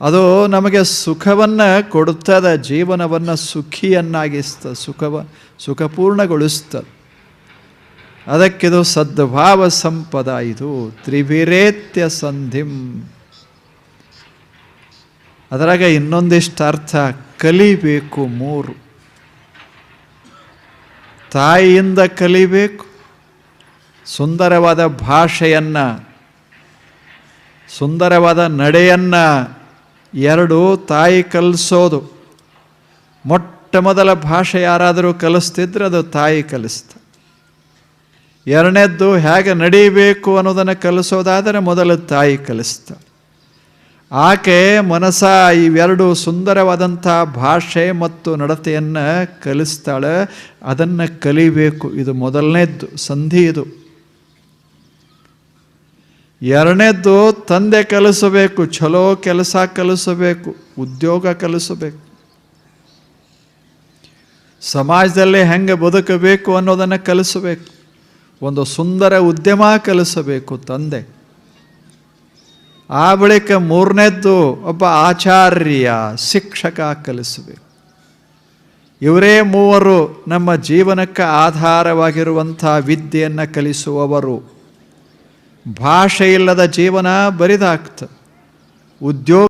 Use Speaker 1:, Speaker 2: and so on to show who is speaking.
Speaker 1: ಅದು ನಮಗೆ ಸುಖವನ್ನು ಕೊಡುತ್ತದೆ, ಜೀವನವನ್ನು ಸುಖಿಯನ್ನಾಗಿಸ್ತದೆ ಸುಖವ ಸುಖಪೂರ್ಣಗೊಳಿಸ್ತದೆ ಅದಕ್ಕಿದು ಸದ್ಭಾವ ಸಂಪದ, ಇದು ತ್ರಿವಿರೇತ್ಯ ಸಂಧಿಂ. ಅದರಾಗ ಇನ್ನೊಂದಿಷ್ಟು ಅರ್ಥ, ಕಲಿಬೇಕು ಮೂರು. ತಾಯಿಯಿಂದ ಕಲಿಬೇಕು, ಸುಂದರವಾದ ಭಾಷೆಯನ್ನು, ಸುಂದರವಾದ ನಡೆಯನ್ನು ಎರಡು ತಾಯಿ ಕಲಿಸೋದು. ಮೊಟ್ಟ ಮೊದಲ ಭಾಷೆ ಯಾರಾದರೂ ಕಲಿಸ್ತಿದ್ರೆ ಅದು ತಾಯಿ ಕಲಿಸ್ತ. ಎರಡನೇದ್ದು ಹೇಗೆ ನಡೀಬೇಕು ಅನ್ನೋದನ್ನು ಕಲಿಸೋದಾದರೆ ಮೊದಲು ತಾಯಿ ಕಲಿಸ್ತ. ಆಕೆ ಮನಸ ಇವೆರಡು ಸುಂದರವಾದಂಥ ಭಾಷೆ ಮತ್ತು ನಡತೆಯನ್ನು ಕಲಿಸ್ತಾಳೆ. ಅದನ್ನು ಕಲಿಬೇಕು. ಇದು ಮೊದಲನೇದ್ದು, ಸಂಧಿ ಇದು. ಎರಡನೇದ್ದು ತಂದೆ ಕಲಿಸಬೇಕು ಚಲೋ ಕೆಲಸ ಕಲಿಸಬೇಕು, ಉದ್ಯೋಗ ಕಲಿಸಬೇಕು. ಸಮಾಜದಲ್ಲಿ ಹೆಂಗೆ ಬದುಕಬೇಕು ಅನ್ನೋದನ್ನು ಕಲಿಸಬೇಕು. ಒಂದು ಸುಂದರ ಉದ್ಯಮ ಕಲಿಸಬೇಕು ತಂದೆ. ಆ ಬಳಿಕ ಮೂರನೇದ್ದು ಒಬ್ಬ ಆಚಾರ್ಯ, ಶಿಕ್ಷಕ ಕಲಿಸಬೇಕು. ಇವರೇ ಮೂವರು ನಮ್ಮ ಜೀವನಕ್ಕೆ ಆಧಾರವಾಗಿರುವಂಥ ವಿದ್ಯೆಯನ್ನು ಕಲಿಸುವವರು. ಭಾಷೆ ಇಲ್ಲದ ಜೀವನ ಬರಿದಾಗ್ತ. ಉದ್ಯೋಗ